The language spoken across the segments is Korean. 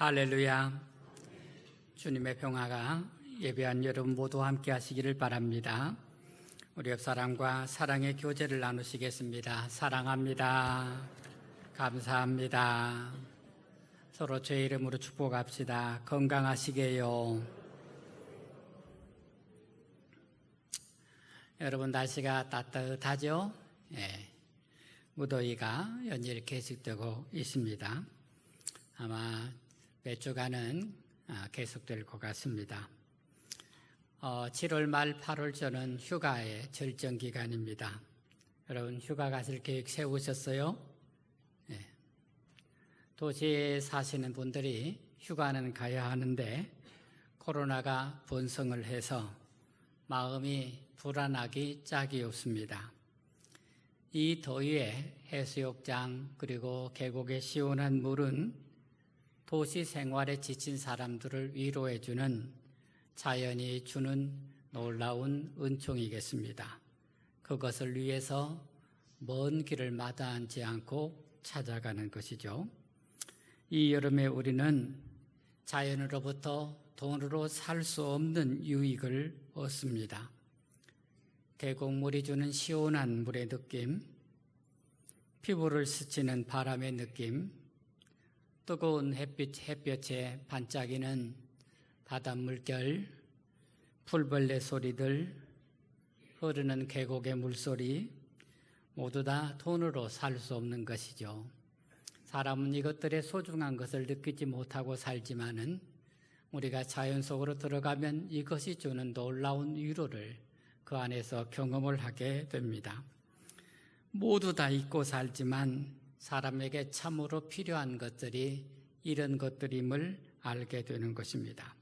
할렐루야. 주님의 평화가 예배한 여러분 모두 함께 하시기를 바랍니다. 우리 옆 사람과 사랑의 교제를 나누시겠습니다. 사랑합니다. 감사합니다. 서로 제 이름으로 축복합시다. 건강하시게요. 여러분 날씨가 따뜻하죠? 예. 무더위가 연일 계속되고 있습니다. 아마 몇 주간은 아, 계속될 것 같습니다. 어, 7월 말 8월 전은 휴가의 절정 기간입니다. 여러분 휴가 가실 계획 세우셨어요? 네. 도시에 사시는 분들이 휴가는 가야 하는데 코로나가 번성을 해서 마음이 불안하기 짝이 없습니다. 이 더위에 해수욕장 그리고 계곡의 시원한 물은 도시 생활에 지친 사람들을 위로해주는 자연이 주는 놀라운 은총이겠습니다. 그것을 위해서 먼 길을 마다하지 않고 찾아가는 것이죠. 이 여름에 우리는 자연으로부터 돈으로 살 수 없는 유익을 얻습니다. 계곡물이 주는 시원한 물의 느낌, 피부를 스치는 바람의 느낌, 뜨거운 햇빛, 햇볕에 반짝이는 바닷 물결, 풀벌레 소리들, 흐르는 계곡의 물소리, 모두 다 돈으로 살 수 없는 것이죠. 사람은 이것들의 소중한 것을 느끼지 못하고 살지만은 우리가 자연 속으로 들어가면 이것이 주는 놀라운 위로를 그 안에서 경험을 하게 됩니다. 모두 다 잊고 살지만 사람에게 참으로 필요한 것들이 이런 것들임을 알게 되는 것입니다.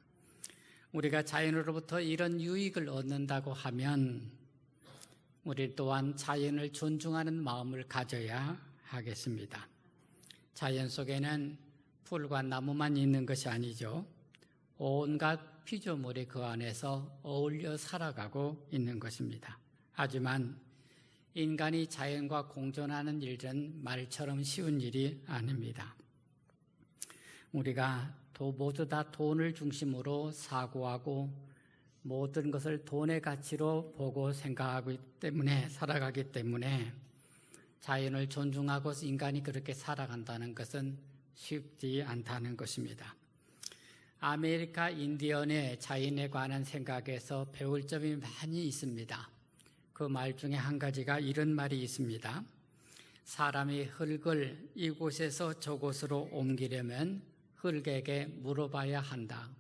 우리가 자연으로부터 이런 유익을 얻는다고 하면 우리 또한 자연을 존중하는 마음을 가져야 하겠습니다. 자연 속에는 풀과 나무만 있는 것이 아니죠. 온갖 피조물이 그 안에서 어울려 살아가고 있는 것입니다. 하지만 인간이 자연과 공존하는 일은 말처럼 쉬운 일이 아닙니다. 우리가 모두 다 돈을 중심으로 사고하고 모든 것을 돈의 가치로 보고 생각하기 때문에 살아가기 때문에 자연을 존중하고 인간이 그렇게 살아간다는 것은 쉽지 않다는 것입니다. 아메리카 인디언의 자연에 관한 생각에서 배울 점이 많이 있습니다. 그 말 중에 한 가지가 이런 말이 있습니다. 사람이 흙을 이곳에서 저곳으로 옮기려면 흙에게 물어봐야 한다.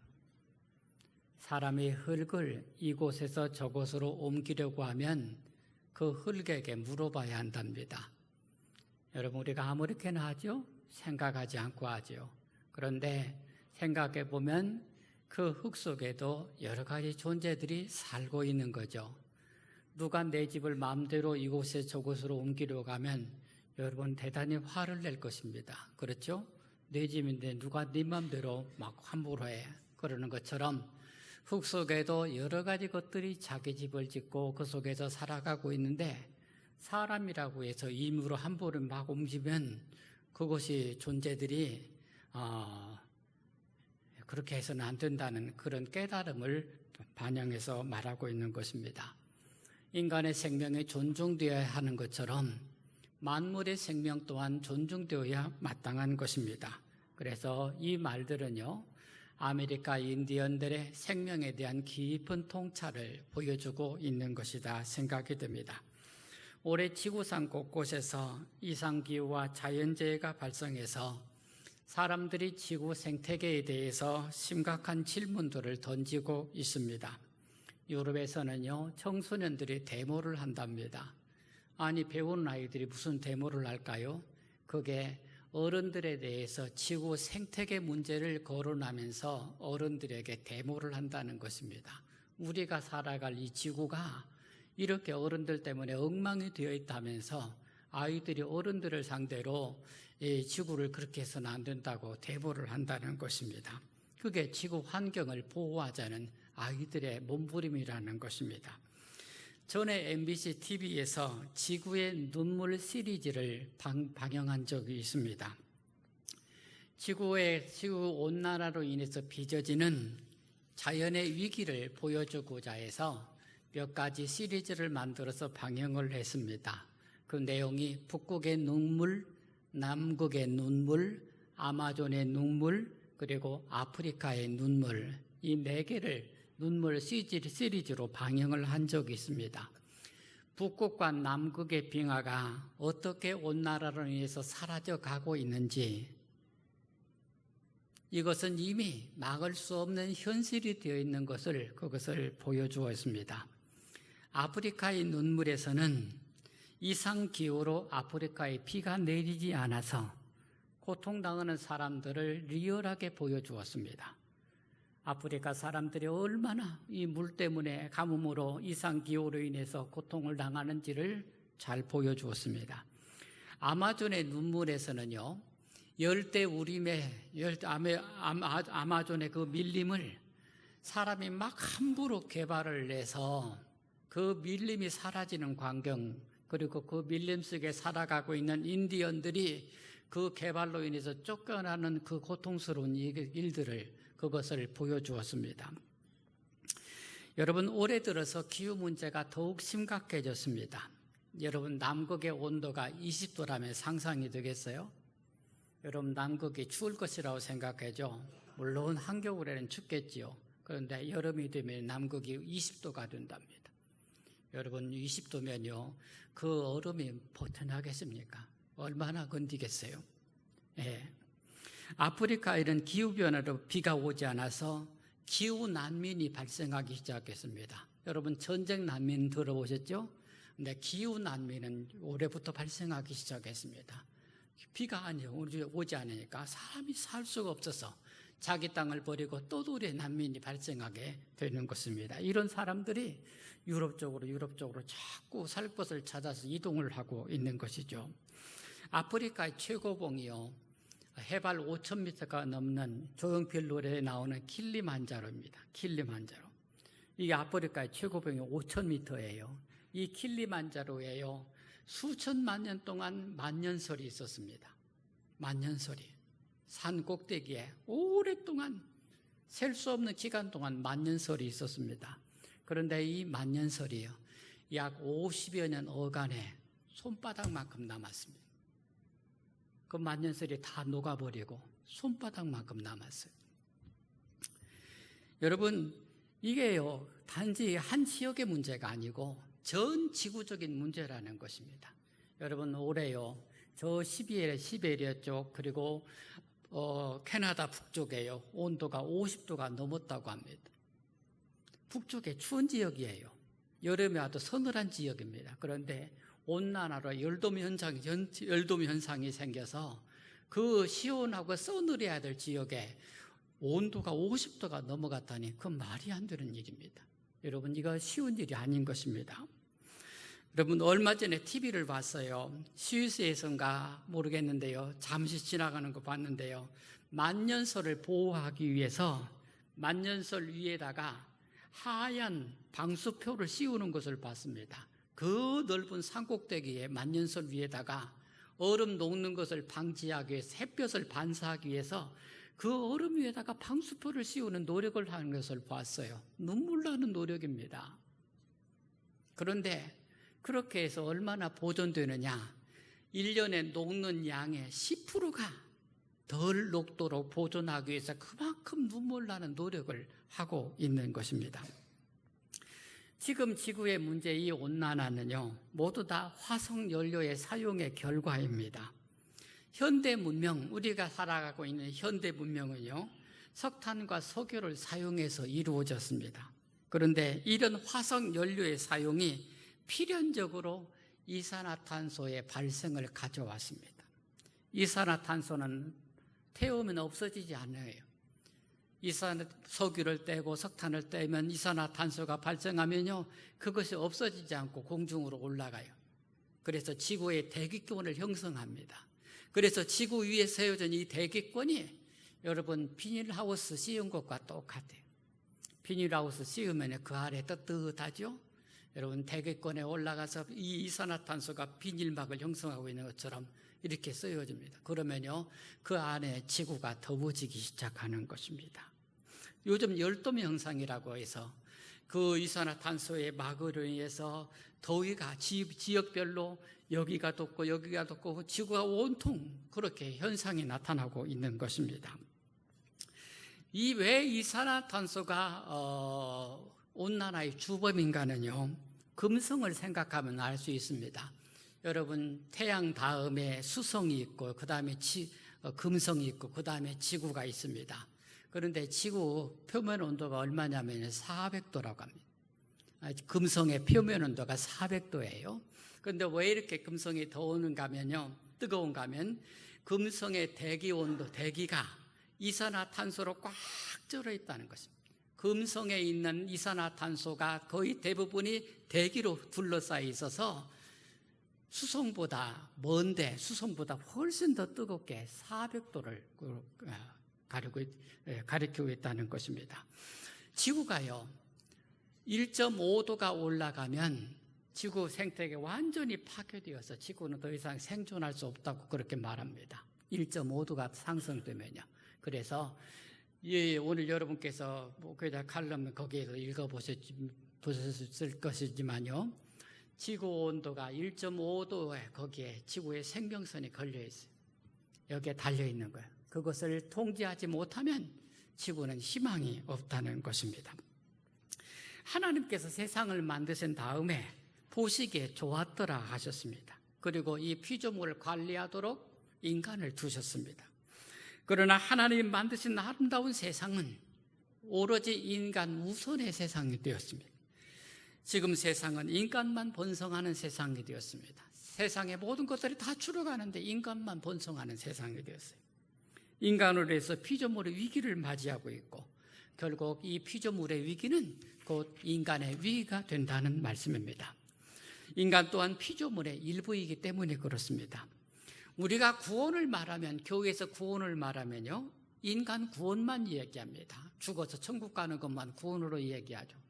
사람이 흙을 이곳에서 저곳으로 옮기려고 하면 그 흙에게 물어봐야 한답니다. 여러분, 우리가 아무렇게나 하죠? 생각하지 않고 하죠. 그런데 생각해 보면 그 흙 속에도 여러 가지 존재들이 살고 있는 거죠. 누가 내 집을 마음대로 이곳에 저곳으로 옮기려고 하면 여러분 대단히 화를 낼 것입니다. 그렇죠? 내 집인데 누가 네 마음대로 막 함부로 해. 그러는 것처럼 흙 속에도 여러 가지 것들이 자기 집을 짓고 그 속에서 살아가고 있는데 사람이라고 해서 임으로 함부로 막 옮기면 그것이 존재들이 어, 그렇게 해서는 안 된다는 그런 깨달음을 반영해서 말하고 있는 것입니다. 인간의 생명이 존중되어야 하는 것처럼 만물의 생명 또한 존중되어야 마땅한 것입니다. 그래서 이 말들은요, 아메리카 인디언들의 생명에 대한 깊은 통찰을 보여주고 있는 것이다 생각이 됩니다. 올해 지구상 곳곳에서 이상기후와 자연재해가 발생해서 사람들이 지구 생태계에 대해서 심각한 질문들을 던지고 있습니다. 유럽에서는요, 청소년들이 데모를 한답니다. 아니, 배우는 아이들이 무슨 데모를 할까요? 그게 어른들에 대해서 지구 생태계 문제를 거론하면서 어른들에게 데모를 한다는 것입니다. 우리가 살아갈 이 지구가 이렇게 어른들 때문에 엉망이 되어 있다면서 아이들이 어른들을 상대로 이 지구를 그렇게 해서는 안 된다고 대보를 한다는 것입니다. 그게 지구 환경을 보호하자는 아이들의 몸부림이라는 것입니다. 전에 MBC TV에서 지구의 눈물 시리즈를 방, 방영한 적이 있습니다. 지구의 지구 온난화로 인해서 빚어지는 자연의 위기를 보여주고자 해서 몇 가지 시리즈를 만들어서 방영을 했습니다. 그 내용이 북극의 눈물, 남극의 눈물, 아마존의 눈물, 그리고 아프리카의 눈물 이 네 개를 눈물 시리즈로 방영을 한 적이 있습니다. 북극과 남극의 빙하가 어떻게 온난화로 인해서 사라져 가고 있는지 이것은 이미 막을 수 없는 현실이 되어 있는 것을 그것을 보여주었습니다. 아프리카의 눈물에서는 이상 기후로 아프리카에 비가 내리지 않아서 고통당하는 사람들을 리얼하게 보여주었습니다. 아프리카 사람들이 얼마나 이 물 때문에 가뭄으로 이상 기후로 인해서 고통을 당하는지를 잘 보여주었습니다. 아마존의 눈물에서는요, 열대 우림의 열 아마, 아마 존의 그 밀림을 사람이 막 함부로 개발을 해서 그 밀림이 사라지는 광경 그리고 그 밀림 속에 살아가고 있는 인디언들이 그 개발로 인해서 쫓겨나는 그 고통스러운 일들을 그것을 보여주었습니다. 여러분 올해 들어서 기후 문제가 더욱 심각해졌습니다. 여러분 남극의 온도가 20도라면 상상이 되겠어요? 여러분 남극이 추울 것이라고 생각하죠. 물론 한겨울에는 춥겠지요. 그런데 여름이 되면 남극이 20도가 된답니다. 여러분 20도면요 그 얼음이 버텨나겠습니까? 얼마나 건디겠어요? 예. 아프리카에는 기후변화로 비가 오지 않아서 기후 난민이 발생하기 시작했습니다. 여러분 전쟁 난민 들어보셨죠? 근데 기후 난민은 올해부터 발생하기 시작했습니다. 비가 아니요 오지 않으니까 사람이 살 수가 없어서 자기 땅을 버리고 또돌이 난민이 발생하게 되는 것입니다. 이런 사람들이 유럽 쪽으로 유럽 쪽으로 자꾸 살 것을 찾아서 이동을 하고 있는 것이죠. 아프리카의 최고봉이요. 해발 5,000m가 넘는 조용필 노래에 나오는 킬리만자로입니다. 킬리만자로. 이게 아프리카의 최고봉이 5,000m예요. 이 킬리만자로에요. 수천만 년 동안 만년설이 있었습니다. 만년설이. 산 꼭대기에 오랫동안 셀 수 없는 기간 동안 만년설이 있었습니다. 그런데 이 만년설이요. 약 50여 년 어간에 손바닥만큼 남았습니다. 그 만년설이 다 녹아버리고 손바닥만큼 남았어요. 여러분, 이게요, 단지 한 지역의 문제가 아니고 전 지구적인 문제라는 것입니다. 여러분, 올해요, 저 시베리아, 시베리아 쪽, 그리고 어, 캐나다 북쪽에요, 온도가 50도가 넘었다고 합니다. 북쪽에 추운 지역이에요. 여름에 와도 서늘한 지역입니다. 그런데 온난화로 열돔 현상, 열돔 현상이 생겨서 그 시원하고 서늘해야 될 지역에 온도가 50도가 넘어갔다니 그 말이 안 되는 일입니다. 여러분 이거 쉬운 일이 아닌 것입니다. 여러분 얼마 전에 TV를 봤어요. 스위스에선가 모르겠는데요. 잠시 지나가는 거 봤는데요. 만년설을 보호하기 위해서 만년설 위에다가 하얀 방수표를 씌우는 것을 봤습니다. 그 넓은 산꼭대기에 만년설 위에다가 얼음 녹는 것을 방지하기 위해 햇볕을 반사하기 위해서 그 얼음 위에다가 방수표를 씌우는 노력을 하는 것을 봤어요. 눈물 나는 노력입니다. 그런데 그렇게 해서 얼마나 보존되느냐? 1년에 녹는 양의 10%가 덜 녹도록 보존하기 위해서 그만큼 눈물 나는 노력을 하고 있는 것입니다. 지금 지구의 문제 이 온난화는요, 모두 다 화석 연료의 사용의 결과입니다. 현대 문명, 우리가 살아가고 있는 현대 문명은요, 석탄과 석유를 사용해서 이루어졌습니다. 그런데 이런 화석 연료의 사용이 필연적으로 이산화탄소의 발생을 가져왔습니다. 이산화탄소는 태우면 없어지지 않아요. 이산 석유를 떼고 석탄을 떼면 이산화탄소가 발생하면요 그것이 없어지지 않고 공중으로 올라가요. 그래서 지구의 대기권을 형성합니다. 그래서 지구 위에 세워진 이 대기권이 여러분 비닐하우스 씌운 것과 똑같아요. 비닐하우스 씌우면 그 아래 뜨뜻하죠? 여러분 대기권에 올라가서 이 이산화탄소가 비닐막을 형성하고 있는 것처럼 이렇게 쓰여집니다. 그러면요, 그 안에 지구가 더워지기 시작하는 것입니다. 요즘 열돔 현상이라고 해서 그 이산화탄소의 막으로 인해서 더위가 지, 지역별로 여기가 덥고 여기가 덥고 지구가 온통 그렇게 현상이 나타나고 있는 것입니다. 이 왜 이산화탄소가 어, 온난화의 주범인가는요 금성을 생각하면 알 수 있습니다. 여러분 태양 다음에 수성이 있고 그 다음에 어, 금성이 있고 그 다음에 지구가 있습니다. 그런데 지구 표면 온도가 얼마냐면 400도라고 합니다. 아, 금성의 표면 온도가 400도예요. 그런데 왜 이렇게 금성이 더우는가 하면요. 뜨거운가 하면 금성의 대기 온도, 대기가 이산화탄소로 꽉 쩔어 있다는 것입니다. 금성에 있는 이산화탄소가 거의 대부분이 대기로 둘러싸여 있어서 수성보다 먼데 수성보다 훨씬 더 뜨겁게 400도를 가리고, 예, 가리키고 있다는 것입니다. 지구가요, 1.5도가 올라가면 지구 생태계가 완전히 파괴되어서 지구는 더 이상 생존할 수 없다고 그렇게 말합니다. 1.5도가 상승되면요. 그래서 예, 오늘 여러분께서 목회자 칼럼 거기에서 읽어보셨을 것이지만요. 지구 온도가 1.5도에 거기에 지구의 생명선이 걸려 있어요. 여기에 달려 있는 거예요. 그것을 통제하지 못하면 지구는 희망이 없다는 것입니다. 하나님께서 세상을 만드신 다음에 보시기에 좋았더라 하셨습니다. 그리고 이 피조물을 관리하도록 인간을 두셨습니다. 그러나 하나님 만드신 아름다운 세상은 오로지 인간 우선의 세상이 되었습니다. 지금 세상은 인간만 번성하는 세상이 되었습니다. 세상의 모든 것들이 다 줄어가는데 인간만 번성하는 세상이 되었어요. 인간으로 해서 피조물의 위기를 맞이하고 있고 결국 이 피조물의 위기는 곧 인간의 위기가 된다는 말씀입니다. 인간 또한 피조물의 일부이기 때문에 그렇습니다. 우리가 구원을 말하면 교회에서 구원을 말하면요. 인간 구원만 이야기합니다. 죽어서 천국 가는 것만 구원으로 이야기하죠.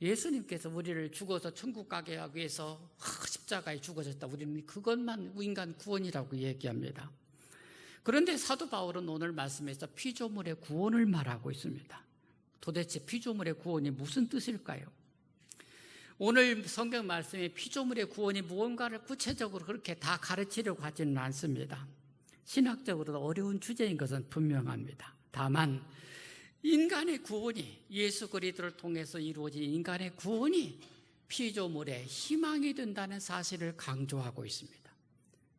예수님께서 우리를 죽어서 천국 가게 하기 위해서 십자가에 죽어졌다. 우리는 그것만 인간 구원이라고 얘기합니다. 그런데 사도 바울은 오늘 말씀에서 피조물의 구원을 말하고 있습니다. 도대체 피조물의 구원이 무슨 뜻일까요? 오늘 성경 말씀에 피조물의 구원이 무언가를 구체적으로 그렇게 다 가르치려고 하지는 않습니다. 신학적으로도 어려운 주제인 것은 분명합니다. 다만 인간의 구원이 예수 그리스도를 통해서 이루어진 인간의 구원이 피조물의 희망이 된다는 사실을 강조하고 있습니다.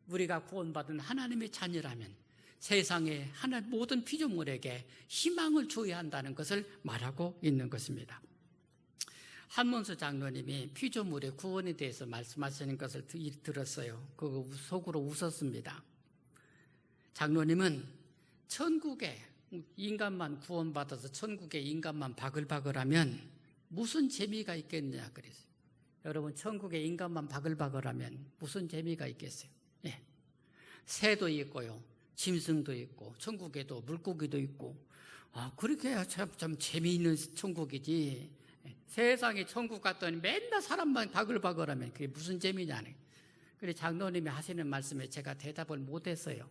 우리가 구원받은 하나님의 자녀라면 세상의 하나 모든 피조물에게 희망을 줘야 한다는 것을 말하고 있는 것입니다. 한문수 장로님이 피조물의 구원에 대해서 말씀하시는 것을 들었어요. 그 속으로 웃었습니다. 장로님은 천국에 인간만 구원받아서 천국에 인간만 바글바글하면 무슨 재미가 있겠느냐 그랬어요. 여러분 천국에 인간만 바글바글하면 무슨 재미가 있겠어요? 예. 새도 있고요. 짐승도 있고 천국에도 물고기도 있고 아 그렇게 참, 참 재미있는 천국이지 세상에 천국 갔더니 맨날 사람만 바글바글하면 그게 무슨 재미냐네 그래 장로님이 하시는 말씀에 제가 대답을 못했어요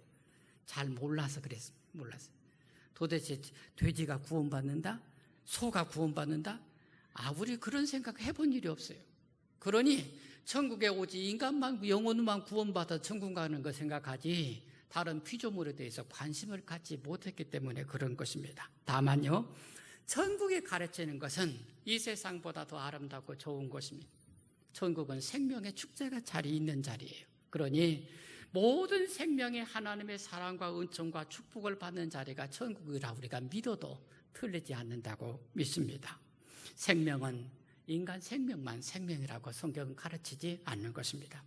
잘 몰라서 그랬습니다 몰라서 도대체 돼지가 구원받는다 소가 구원받는다 아 우리 그런 생각 해본 일이 없어요 그러니 천국에 오지 인간만 영혼만 구원받아 천국 가는 거 생각하지 다른 피조물에 대해서 관심을 갖지 못했기 때문에 그런 것입니다. 다만요, 천국이 가르치는 것은 이 세상보다 더 아름답고 좋은 것입니다. 천국은 생명의 축제가 자리 있는 자리예요. 그러니 모든 생명의 하나님의 사랑과 은총과 축복을 받는 자리가 천국이라 우리가 믿어도 틀리지 않는다고 믿습니다. 생명은 인간 생명만 생명이라고 성경은 가르치지 않는 것입니다.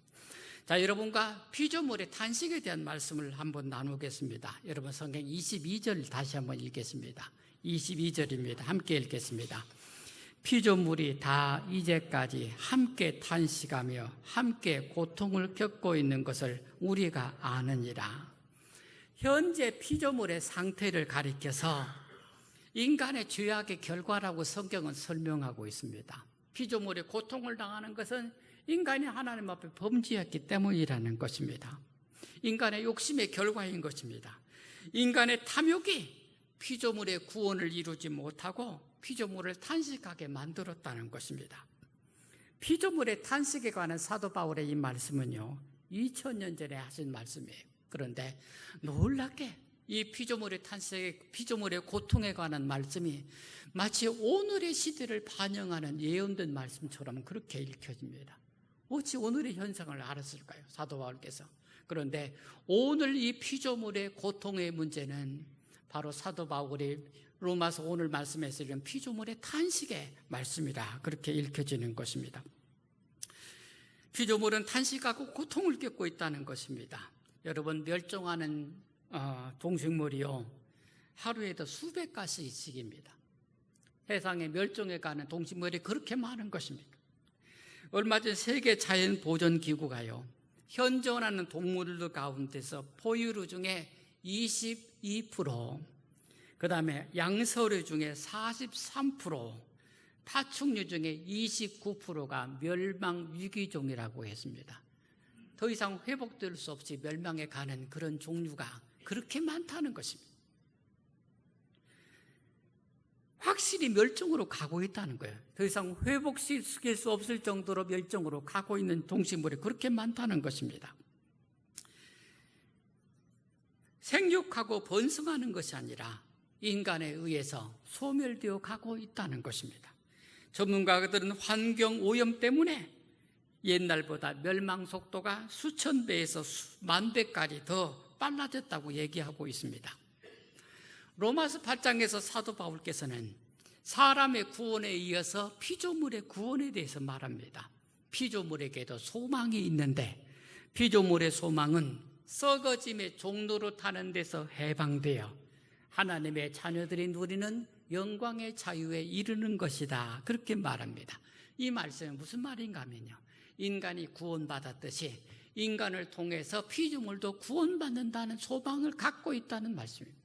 자, 여러분과 피조물의 탄식에 대한 말씀을 한번 나누겠습니다. 여러분 성경 22절 다시 한번 읽겠습니다. 22절입니다. 함께 읽겠습니다. 피조물이 다 이제까지 함께 탄식하며 함께 고통을 겪고 있는 것을 우리가 아느니라. 현재 피조물의 상태를 가리켜서 인간의 죄악의 결과라고 성경은 설명하고 있습니다. 피조물이 고통을 당하는 것은 인간이 하나님 앞에 범죄했기 때문이라는 것입니다. 인간의 욕심의 결과인 것입니다. 인간의 탐욕이 피조물의 구원을 이루지 못하고 피조물을 탄식하게 만들었다는 것입니다. 피조물의 탄식에 관한 사도 바울의 이 말씀은요, 2000년 전에 하신 말씀이에요. 그런데 놀랍게 이 피조물의 탄식, 피조물의 고통에 관한 말씀이 마치 오늘의 시대를 반영하는 예언된 말씀처럼 그렇게 읽혀집니다. 어찌 오늘의 현상을 알았을까요? 사도 바울께서. 그런데 오늘 이 피조물의 고통의 문제는 바로 사도 바울이 로마서 오늘 이런 피조물의 탄식의 말씀이라 그렇게 읽혀지는 것입니다. 피조물은 탄식하고 고통을 겪고 있다는 것입니다. 여러분 멸종하는 어, 동식물이요 하루에도 수백 가지씩입니다. 세상에 멸종해 가는 동식물이 그렇게 많은 것입니다. 얼마 전 세계 자연 보존 기구가요 현존하는 동물들 가운데서 포유류 중에 22%, 그 다음에 양서류 중에 43%, 파충류 중에 29%가 멸망 위기종이라고 했습니다. 더 이상 회복될 수 없이 멸망해 가는 그런 종류가 그렇게 많다는 것입니다. 확실히 멸종으로 가고 있다는 거예요. 더 이상 회복시킬 수 없을 정도로 멸종으로 가고 있는 동식물이 그렇게 많다는 것입니다. 생육하고 번성하는 것이 아니라 인간에 의해서 소멸되어 가고 있다는 것입니다. 전문가들은 환경 오염 때문에 옛날보다 멸망 속도가 수천 배에서 만 배까지 더 빨라졌다고 얘기하고 있습니다. 로마서 8장에서 사도 바울께서는 사람의 구원에 이어서 피조물의 구원에 대해서 말합니다. 피조물에게도 소망이 있는데 피조물의 소망은 썩어짐의 종로로 타는 데서 해방되어 하나님의 자녀들이 누리는 영광의 자유에 이르는 것이다. 그렇게 말합니다. 이 말씀은 무슨 말인가 하면요. 인간이 구원받았듯이 인간을 통해서 피조물도 구원받는다는 소망을 갖고 있다는 말씀입니다.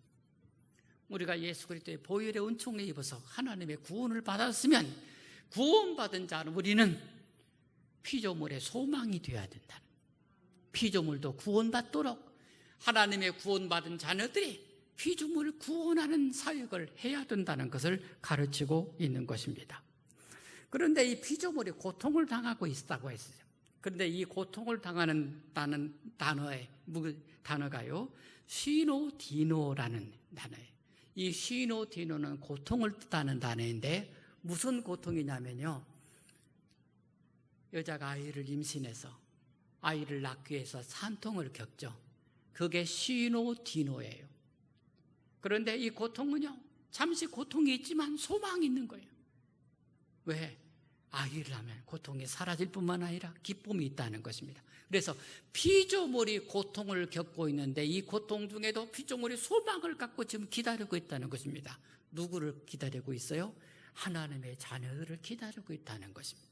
우리가 예수 그리스도의 보혈의 은총에 입어서 하나님의 구원을 받았으면 구원받은 자는 우리는 피조물의 소망이 되어야 된다. 피조물도 구원받도록 하나님의 구원받은 자녀들이 피조물을 구원하는 사역을 해야 된다는 것을 가르치고 있는 것입니다. 그런데 이 피조물이 고통을 당하고 있다고 했어요. 그런데 이 고통을 당하는 단어의 단어가요, 시노디노라는 단어예요. 이 시노디노는 고통을 뜻하는 단어인데 무슨 고통이냐면요. 여자가 아이를 임신해서 아이를 낳기 위해서 산통을 겪죠. 그게 시노디노예요. 그런데 이 고통은요, 잠시 고통이 있지만 소망이 있는 거예요. 왜? 아이를 하면 고통이 사라질 뿐만 아니라 기쁨이 있다는 것입니다. 그래서 피조물이 고통을 겪고 있는데 이 고통 중에도 피조물이 소망을 갖고 지금 기다리고 있다는 것입니다. 누구를 기다리고 있어요? 하나님의 자녀들을 기다리고 있다는 것입니다.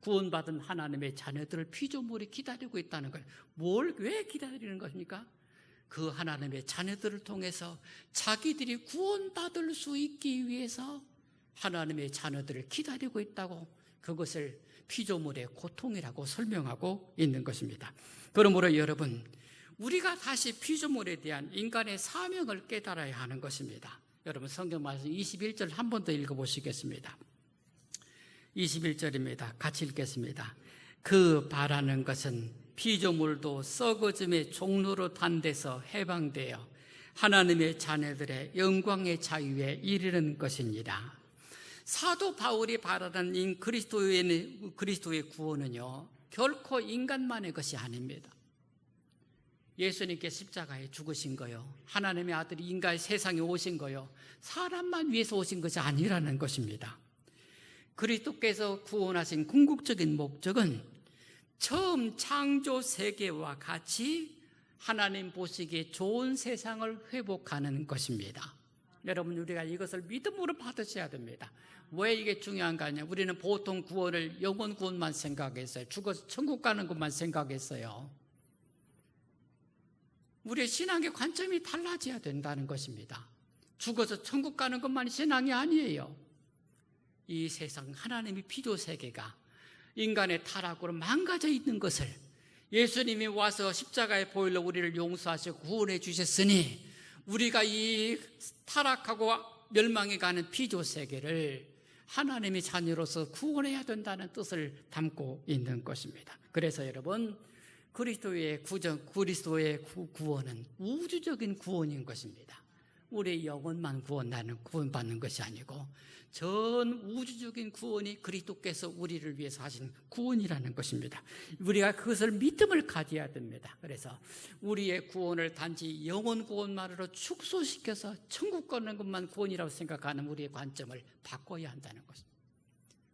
구원받은 하나님의 자녀들을 피조물이 기다리고 있다는 거예요. 뭘, 왜 기다리는 것입니까? 그 하나님의 자녀들을 통해서 자기들이 구원받을 수 있기 위해서 하나님의 자녀들을 기다리고 있다고 그것을 피조물의 고통이라고 설명하고 있는 것입니다. 그러므로 여러분, 우리가 다시 피조물에 대한 인간의 사명을 깨달아야 하는 것입니다. 여러분 성경 말씀 21절 한 번 더 읽어보시겠습니다. 21절입니다. 같이 읽겠습니다. 그 바라는 것은 피조물도 썩어짐의 종로로 탄 데서 해방되어 하나님의 자녀들의 영광의 자유에 이르는 것입니다. 사도 바울이 바라는 그리스도의, 그리스도의 구원은요, 결코 인간만의 것이 아닙니다. 예수님께 십자가에 죽으신 거요. 하나님의 아들이 인간의 세상에 오신 거요. 사람만 위해서 오신 것이 아니라는 것입니다. 그리스도께서 구원하신 궁극적인 목적은 처음 창조 세계와 같이 하나님 보시기에 좋은 세상을 회복하는 것입니다. 여러분, 우리가 이것을 믿음으로 받으셔야 됩니다. 왜 이게 중요한가 하냐? 우리는 보통 구원을 영원 구원만 생각했어요. 죽어서 천국 가는 것만 생각했어요. 우리의 신앙의 관점이 달라져야 된다는 것입니다. 죽어서 천국 가는 것만이 신앙이 아니에요. 이 세상 하나님의 피조 세계가 인간의 타락으로 망가져 있는 것을 예수님이 와서 십자가의 보일러 우리를 용서하시고 구원해 주셨으니 우리가 이 타락하고 멸망해 가는 피조 세계를 하나님의 자녀로서 구원해야 된다는 뜻을 담고 있는 것입니다. 그래서 여러분 그리스도의 구전 그리스도의 구, 구원은 우주적인 구원인 것입니다. 우리의 영혼만 구원하는 구원받는 것이 아니고 전 우주적인 구원이 그리스도께서 우리를 위해서 하신 구원이라는 것입니다. 우리가 그것을 믿음을 가져야 됩니다. 그래서 우리의 구원을 단지 영혼 구원만으로 축소시켜서 천국 가는 것만 구원이라고 생각하는 우리의 관점을 바꿔야 한다는 것입니다.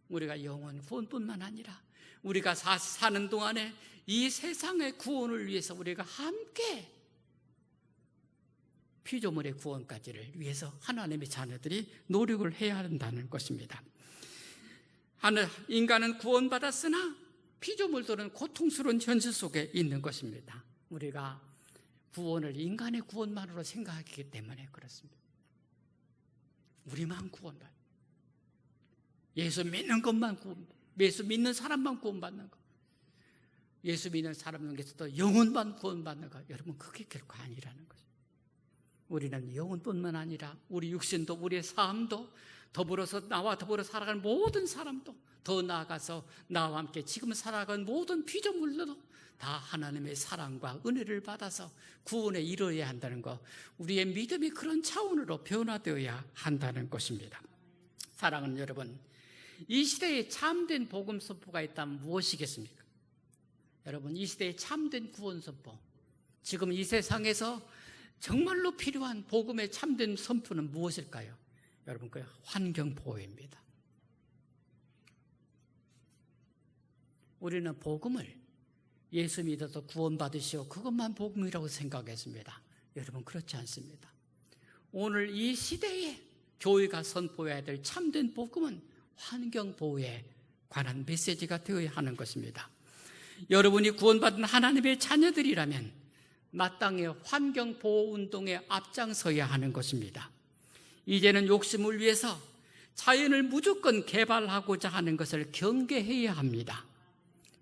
우리가 영혼 구원뿐만 아니라 우리가 사, 사는 동안에 이 세상의 구원을 위해서 우리가 함께 피조물의 구원까지를 위해서 하나님의 자녀들이 노력을 해야 한다는 것입니다. 인간은 구원받았으나 피조물들은 고통스러운 현실 속에 있는 것입니다. 우리가 구원을 인간의 구원만으로 생각하기 때문에 그렇습니다. 우리만 구원받. 예수 믿는 것만 구원. 예수 믿는 사람만 구원받는 것. 예수 믿는 사람에게서도 영혼만 구원받는 것. 여러분 그게 결코 아니라는 거죠. 우리는 영혼뿐만 아니라 우리 육신도 우리의 삶도 더불어서 나와 더불어 살아가는 모든 사람도 더 나아가서 나와 함께 지금 살아가는 모든 피조물들도 다 하나님의 사랑과 은혜를 받아서 구원에 이르러야 한다는 것 우리의 믿음이 그런 차원으로 변화되어야 한다는 것입니다 사랑하는 여러분 이 시대에 참된 복음 선포가 있다면 무엇이겠습니까? 여러분 이 시대에 참된 구원 선포 지금 이 세상에서 정말로 필요한 복음의 참된 선포는 무엇일까요? 여러분, 그 환경 보호입니다. 우리는 복음을 예수 믿어서 구원받으시오. 그것만 복음이라고 생각했습니다. 여러분, 그렇지 않습니다. 오늘 이 시대에 교회가 선포해야 될 참된 복음은 환경 보호에 관한 메시지가 되어야 하는 것입니다. 여러분이 구원받은 하나님의 자녀들이라면 마땅히 환경 보호 운동에 앞장서야 하는 것입니다. 이제는 욕심을 위해서 자연을 무조건 개발하고자 하는 것을 경계해야 합니다.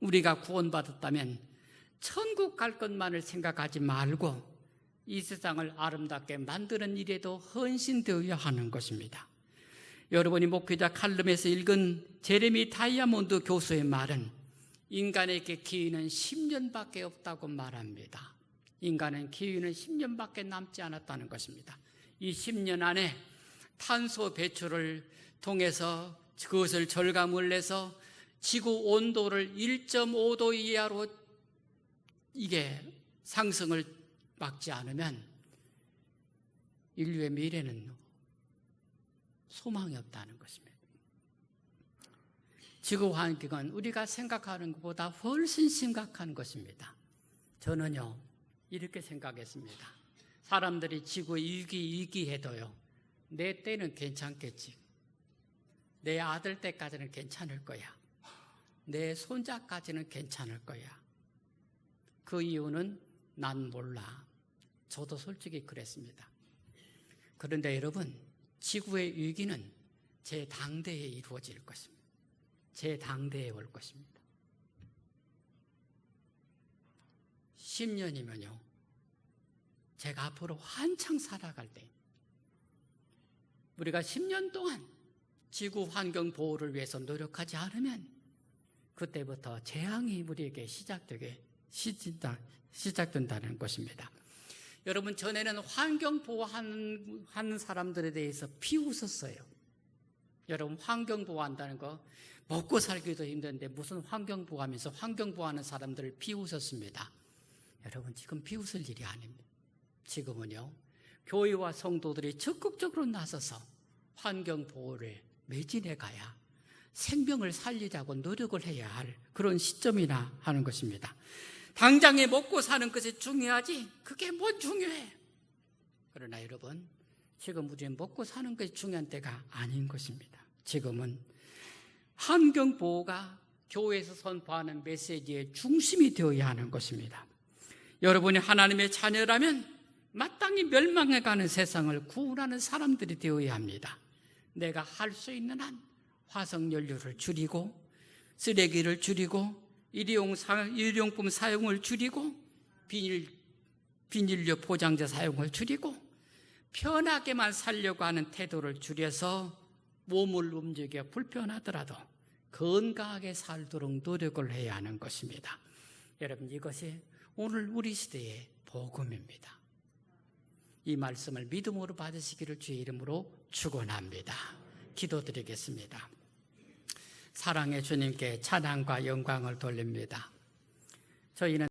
우리가 구원받았다면 천국 갈 것만을 생각하지 말고 이 세상을 아름답게 만드는 일에도 헌신되어야 하는 것입니다. 여러분이 목회자 칼럼에서 읽은 제레미 다이아몬드 교수의 말은 인간에게 기회는 10년밖에 없다고 말합니다. 인간은 기회는 10년밖에 남지 않았다는 것입니다. 이 10년 안에 탄소 배출을 통해서 그것을 절감을 내서 지구 온도를 1.5도 이하로 이게 상승을 막지 않으면 인류의 미래는 소망이 없다는 것입니다. 지구 환경은 우리가 생각하는 것보다 훨씬 심각한 것입니다. 저는요, 이렇게 생각했습니다. 사람들이 지구 위기, 위기해도요, 내 때는 괜찮겠지. 내 아들 때까지는 괜찮을 거야. 내 손자까지는 괜찮을 거야. 그 이유는 난 몰라. 저도 솔직히 그랬습니다. 그런데 여러분, 지구의 위기는 제 당대에 이루어질 것입니다. 제 당대에 올 것입니다. 10년이면요. 제가 앞으로 한창 살아갈 때 우리가 10년 동안 지구 환경 보호를 위해서 노력하지 않으면 그때부터 재앙이 우리에게 시작되게 시작된다는 것입니다. 여러분 전에는 환경 보호하는 하는 사람들에 대해서 비웃었어요. 여러분 환경 보호한다는 거 먹고 살기도 힘든데 무슨 환경 보호하면서 환경 보호하는 사람들을 비웃었습니다. 여러분 지금 비웃을 일이 아닙니다. 지금은요 교회와 성도들이 적극적으로 나서서 환경 보호를 매진해 가야 생명을 살리자고 노력을 해야 할 그런 시점이나 하는 것입니다. 당장에 먹고 사는 것이 중요하지 그게 뭔 중요해. 그러나 여러분 지금 우리는 먹고 사는 것이 중요한 때가 아닌 것입니다. 지금은 환경 보호가 교회에서 선포하는 메시지의 중심이 되어야 하는 것입니다. 여러분이 하나님의 자녀라면 마땅히 멸망해가는 세상을 구원하는 사람들이 되어야 합니다. 내가 할 수 있는 한 화석 연료를 줄이고 쓰레기를 줄이고 일회용 사- 일회용품 사용을 줄이고 비닐 비닐류 포장재 사용을 줄이고 편하게만 살려고 하는 태도를 줄여서 몸을 움직여 불편하더라도 건강하게 살도록 노력을 해야 하는 것입니다. 여러분 이것이 오늘 우리 시대의 복음입니다. 이 말씀을 믿음으로 받으시기를 주의 이름으로 축원합니다. 기도드리겠습니다. 사랑의 주님께 찬양과 영광을 돌립니다. 저희는